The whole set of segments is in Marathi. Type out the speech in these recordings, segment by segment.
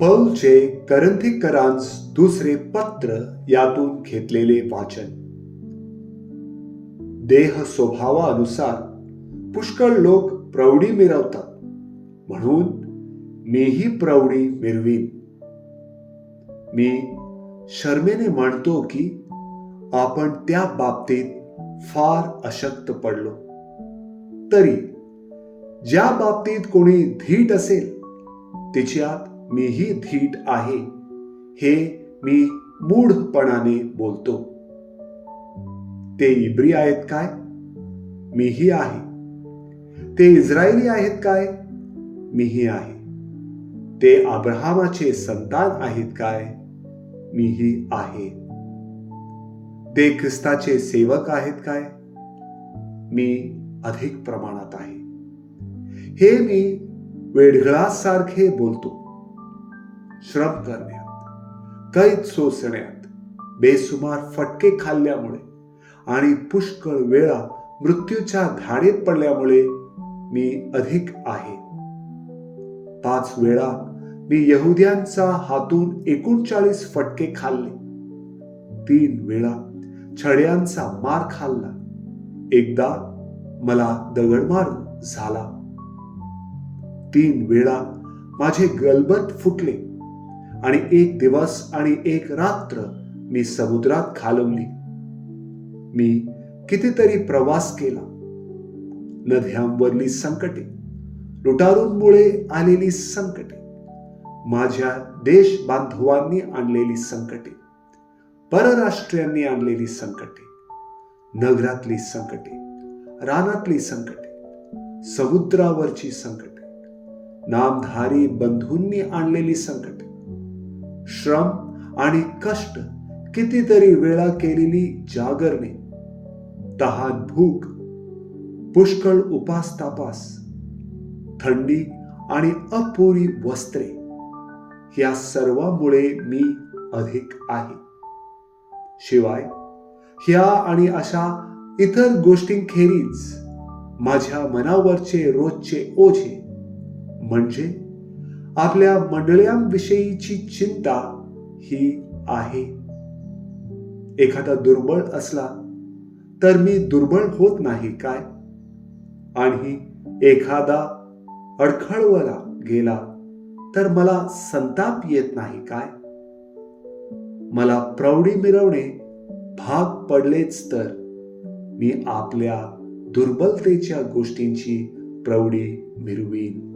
पौलचे करंथीकरांस दुसरे पत्र यातून घेतलेले वाचन. देह स्वभावानुसार पुष्कळ लोक प्रौढी मिरवतात. म्हणून मीही प्रौढी मिरवीन. मी शर्मेने म्हणतो की आपण त्या बाबतीत फार अशक्त पडलो. तरी ज्या बाबतीत कोणी धीट असेल तिच्यात मीही धीट आहे. हे मी मूढपणाने बोलतो. ते इब्री आहेत काय? मीही आहे. ते इस्रायली आहेत काय? मीही आहे. ते अब्रहामाचे संतान आहेत काय? मीही आहे. ते ख्रिस्ताचे सेवक आहेत काय? मी अधिक प्रमाणात आहे. हे मी वेढगळासारखे बोलतो. श्रम करण्यात कैद सोसण्यात बेसुमार फटके खाल्ल्यामुळे आणि पुष्कळ वेळा मृत्यूच्या धाडीत पडल्यामुळे मी अधिक आहे. पाच वेळा मी यहुद्यांचा हातून एकोणचाळीस फटके खाल्ले. तीन वेळा छड्यांचा मार खाल्ला. एकदा मला दगडमार झाला. तीन वेळा माझे गलबत फुटले. आणि एक दिवस आणि एक रात्र मी समुद्रात घालवली मी कितीतरी प्रवास केला. नद्यांवरली संकटे लुटारूंमुळे आलेली संकटे माझ्या देश बांधवांनी आणलेली संकटे परराष्ट्रीयांनी आणलेली संकटे नगरातली संकटे रानातली संकटे समुद्रावरची संकटे नामधारी बंधूंनी आणलेली संकटे श्रम आणि कष्ट कितीतरी वेळा केलेली जागरणे. तहान भूक पुष्कळ उपास तापास थंडी आणि अपुरी वस्त्रे या सर्वामुळे मी अधिक आहे. शिवाय ह्या आणि अशा इतर गोष्टींखेरीज माझ्या मनावरचे रोजचे ओझे म्हणजे आपल्या मंडळांविषयीची चिंता ही आहे. एखादा दुर्बळ असला तर मी दुर्बळ होत नाही काय? आणि एखादा अडखळवला गेला तर मला संताप येत नाही काय? मला प्रौढी मिरवणे भाग पडलेच तर. मी आपल्या दुर्बलतेच्या गोष्टींची प्रौढी मिरवीन.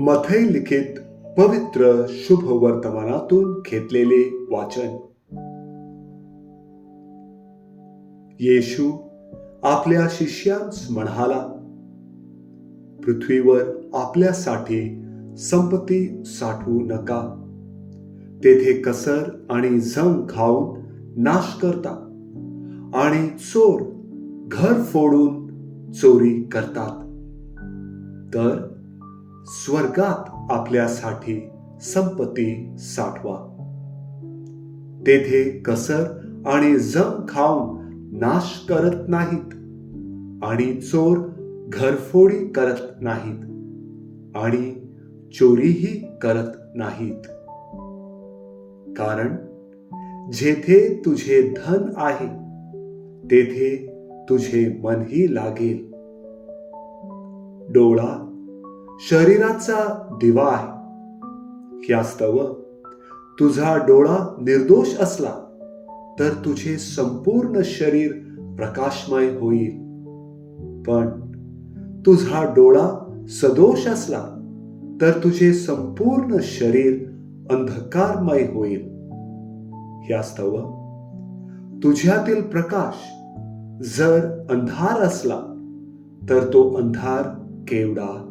मथै लिखित पवित्र शुभ वर्तमानातून घेतलेले वाचन. येशू आपल्या शिष्यांस म्हणाला पृथ्वीवर आपल्यासाठी संपत्ती साठवू नका. तेथे कसर आणि झंग खाऊन नाश करतात आणि चोर घर फोडून चोरी करतात. तर स्वर्गात आपल्यासाठी संपत्ती साठवा. तेथे कसर आणि जम खाऊन नाश करत नाहीत आणि चोर घरफोडी करत नाहीत आणि चोरीही करत नाहीत. कारण जेथे तुझे धन आहे तेथे तुझे मनही लागेल. डोळा शरीराचा दिवा आहे. यास्तव तुझा डोळा निर्दोष असला तर तुझे संपूर्ण शरीर प्रकाशमय होईल. पण तुझा डोळा सदोष असला तर तुझे संपूर्ण शरीर अंधकारमय होईल. यास्तव तुझ्यातील प्रकाश जर अंधार असला तर तो अंधार केवढा